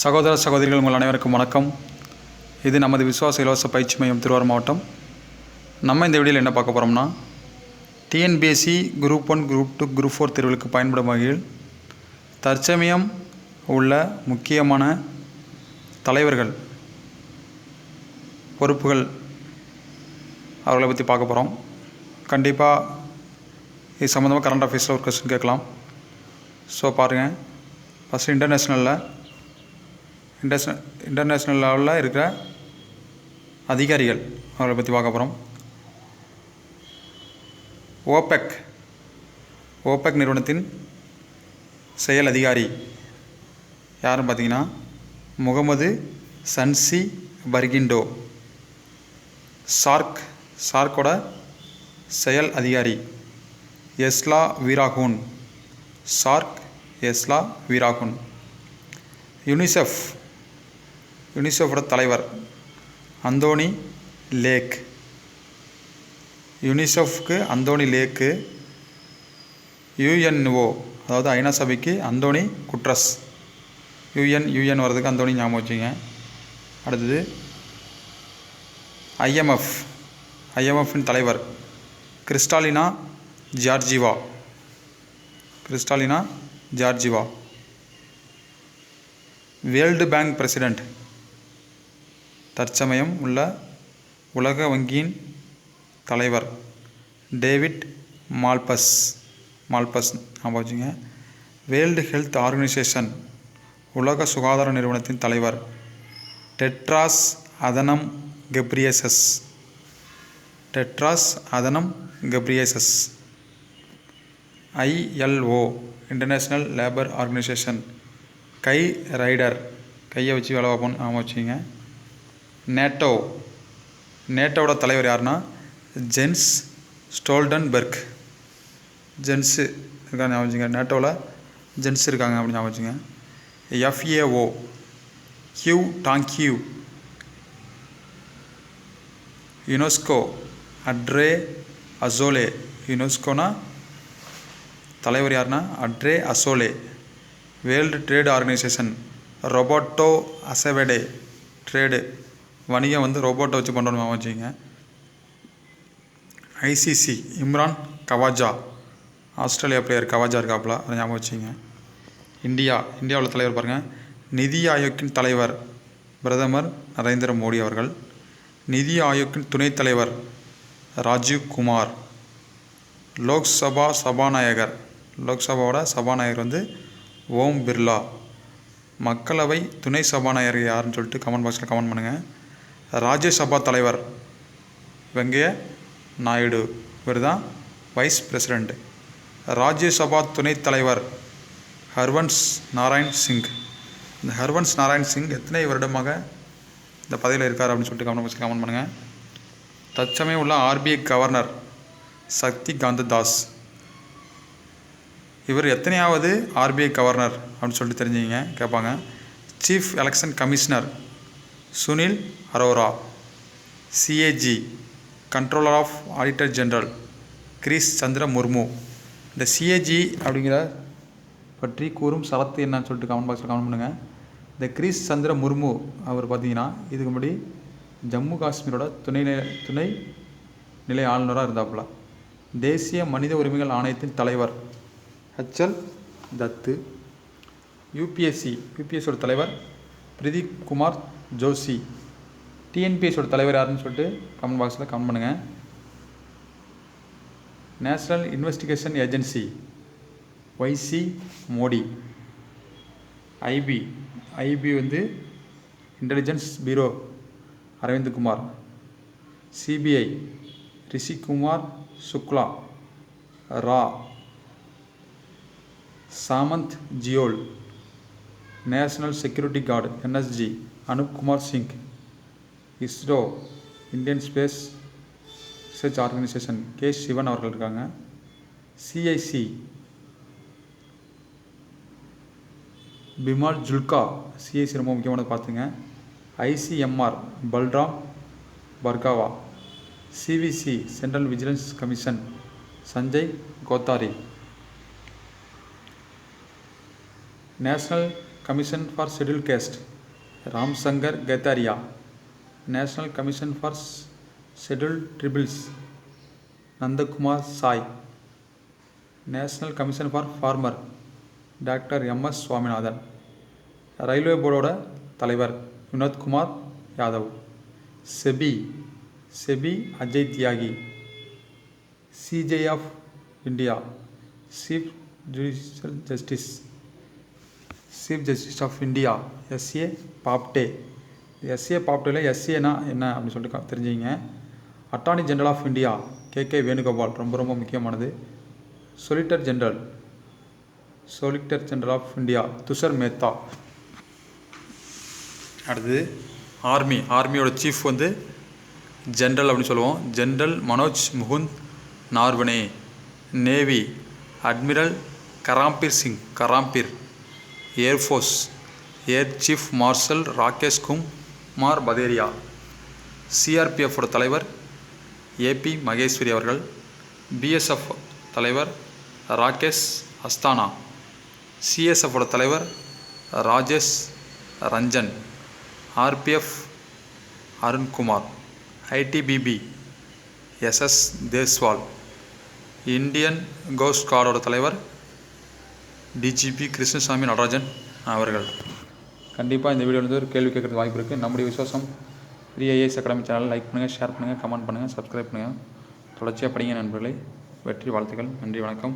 சகோதர சகோதரிகள் உங்கள் அனைவருக்கும் வணக்கம். இது நமது விசுவாச இலவச பயிற்சி மையம் திருவாரூர் மாவட்டம். நம்ம இந்த வீடியோவில் என்ன பார்க்க போகிறோம்னா TNPSC group one group two group four தேர்வுகளுக்கு பயன்படும் வகையில் தற்சமயம் உள்ள முக்கியமான தலைவர்கள் பொறுப்புகள் அவர்களை பற்றி பார்க்க போகிறோம் கண்டிப்பாக இது சம்மந்தமாக கரண்ட் அஃபேர்ஸில் ஒரு கொஸ்டின் கேட்கலாம். ஸோ பாருங்கள் ஃபஸ்ட்டு இன்டர்நேஷ்னலில் இன்டர்நேஷ்னல் இன்டர்நேஷ்னல் லெவலில் இருக்கிற அதிகாரிகள் அவரை பற்றி பார்க்க போகிறோம் ஓபெக் ஓபெக் நிறுவனத்தின் செயல் அதிகாரி யாருன்னு பார்த்தீங்கன்னா முகமது சன்சி பர்கிண்டோ. சார்க் சார்க்கோட செயல் அதிகாரி எஸ்லா வீராகுன். சார்க் எஸ்லா வீராகுன். யுனிசெஃப் யுனிசெஃபோட தலைவர் அந்தோனி லேக். யுனிசெஃப்க்கு அந்தோனி லேக்கு யுஎன்ஓ அதாவது ஐநா சபைக்கு அந்தோனி குட்ரஸ். யுஎன் யுஎன் வர்றதுக்கு அந்தோனி ஞாபகம் வச்சுங்க அடுத்தது ஐஎம்எஃப் ஐஎம்எஃப்பின் தலைவர் Kristalina Georgieva. Kristalina Georgieva. World bank president தற்சமயம் உள்ள உலக வங்கியின் தலைவர் டேவிட் மால்பஸ் மால்பஸ் ஞாபகம் வச்சுங்க வேர்ல்டு ஹெல்த் ஆர்கனைசேஷன் உலக சுகாதார நிறுவனத்தின் தலைவர் Tedros Adhanom Ghebreyesus. Tedros Adhanom Ghebreyesus. ILO international labour organisation. Guy Ryder கையை வச்சு வேலை பார்ப்போம் ஆமாம் வச்சுங்க நேட்டோ. நேட்டோவோட தலைவர் யாருன்னா? Gents Stoltenberg. ஜென்ஸு இருக்காங்க ஞாபகம் வச்சுங்க. நேட்டோவில் ஜென்ஸ் இருக்காங்க அப்படின்னு ஞாபகம் வச்சுங்க. FAO Qu Dongyu UNESCO Audrey Azoulay யுனெஸ்கோனா தலைவர் யாருன்னா? Audrey Azoulay world trade organisation Roberto Azevedo trade வணிகம் வந்து ரோபோட்டை வச்சு பண்ணுறோம் வச்சுங்க ICC Imran Khawaja. Australia player Khawaja இருக்காப்புல அதை ஞாபகம் வச்சுங்க இந்தியா இந்தியாவில் தலைவர் பாருங்கள் நிதி ஆயோக்கின் தலைவர் பிரதமர் நரேந்திர மோடி அவர்கள். நிதி ஆயோக்கின் துணைத் தலைவர் ராஜீவ் குமார். லோக்சபா சபாநாயகர் லோக்சபாவோட சபாநாயகர் வந்து ஓம் பிர்லா. மக்களவை துணை சபாநாயகர் யாருன்னு சொல்லிட்டு கமெண்ட் பாக்ஸில் கமெண்ட் பண்ணுங்கள் ராஜ்யசபா தலைவர் வெங்கைய நாயுடு. இவர் தான் வைஸ் பிரசிடெண்ட் ராஜ்யசபா துணைத் தலைவர் ஹர்வன்ஸ் நாராயண் சிங். இந்த ஹர்வன்ஸ் நாராயண் சிங் எத்தனை வருடமாக இந்த பதவியில் இருக்கார் அப்படின்னு சொல்லிட்டு கவனம் பாக்ஸில் கமெண்ட் பண்ணுங்கள் தற்சமயம் உள்ள ஆர்பிஐ கவர்னர் சக்தி காந்த தாஸ். இவர் எத்தனையாவது ஆர்பிஐ கவர்னர் அப்படின்னு சொல்லிட்டு தெரிஞ்சுங்க கேட்பாங்க. Chief election commissioner Sunil Arora CAG controller of auditor general Girish Chandra Murmu இந்த சிஏஜி அப்படிங்கிற பற்றி கூறும் சரத்து என்னன்னு சொல்லிட்டு கமெண்ட் பாக்ஸில் கமெண்ட் பண்ணுங்கள் இந்த கிரீஸ் சந்திர முர்மு அவர் பார்த்தீங்கன்னா இதுக்கு முன்னாடி ஜம்மு காஷ்மீரோட துணை துணை நிலை ஆளுநராக இருந்தாப்புல. தேசிய மனித உரிமைகள் ஆணையத்தின் தலைவர் ஹெச்எல் தத்து. யூபிஎஸ்சி யூபிஎஸ்சியோட தலைவர் பிரதீப் குமார் ஜோஷி. டிஎன்பிஎஸோட தலைவர் யாருன்னு சொல்லிட்டு கமெண்ட் பாக்ஸில் கமெண்ட் பண்ணுங்கள் national investigation agency YC Modi IB IB வந்து intelligence bureau Arvind Kumar CBI Rishikumar Shukla ரா Samant Goel national security guard NSG Anup Kumar Singh ISRO Indian space research organisation K Sivan அவர்கள் இருக்காங்க. CIC Bimal Julka CIC ரொம்ப முக்கியமானது பார்த்துங்க. ICMR Balram Bhargava CVC central vigilance commission Sanjay Kothari national commission for scheduled caste Ramshankar Katheria national national commission for scheduled tribes Nandakumar Sai national commission for farmer doctor MS Swaminathan railway போர்டோட தலைவர் Vinodkumar Yadav SEBI SEBI Ajay Tyagi CJ of India chief judicial justice chief justice of India SA Bobde SA பாப்டேல எஸ்ஏனா என்ன அப்படின்னு சொல்லிட்டு தெரிஞ்சுங்க attorney general of India K K Venugopal ரொம்ப ரொம்ப முக்கியமானது. Solicitor general solicitor general of India Tushar Mehta அடுத்தது army ஆர்மியோட சீஃப் வந்து ஜென்ரல் அப்படின்னு சொல்லுவோம். General Manoj Mukund Naravane navy admiral Karambir Singh Karambir air force air chief marshal Rakesh Kumar Bhadauria சிஆர்பிஎஃபோட தலைவர் AP Maheswari அவர்கள் பிஎஸ்எஃப் தலைவர் ராகேஷ் அஸ்தானா சிஎஸ்எஃபோட தலைவர் Rajesh Ranjan RPF Arunkumar ITBP SS Deswal Indian coast கார்டோட தலைவர் டிஜிபி கிருஷ்ணசாமி நடராஜன் அவர்கள். கண்டிப்பாக இந்த வீடியோ வந்து ஒரு கேள்வி கேட்குறது வாய்ப்பு இருக்குது நம்முடைய Visuvasam free IAS academy channel like பண்ணுங்கள் ஷேர் பண்ணுங்கள் கமெண்ட் பண்ணுங்கள் சப்ஸ்கிரைப் பண்ணுங்கள் தொடர்ச்சியாக படிங்க நண்பர்களே. வெற்றி வாழ்த்துக்கள். நன்றி வணக்கம்.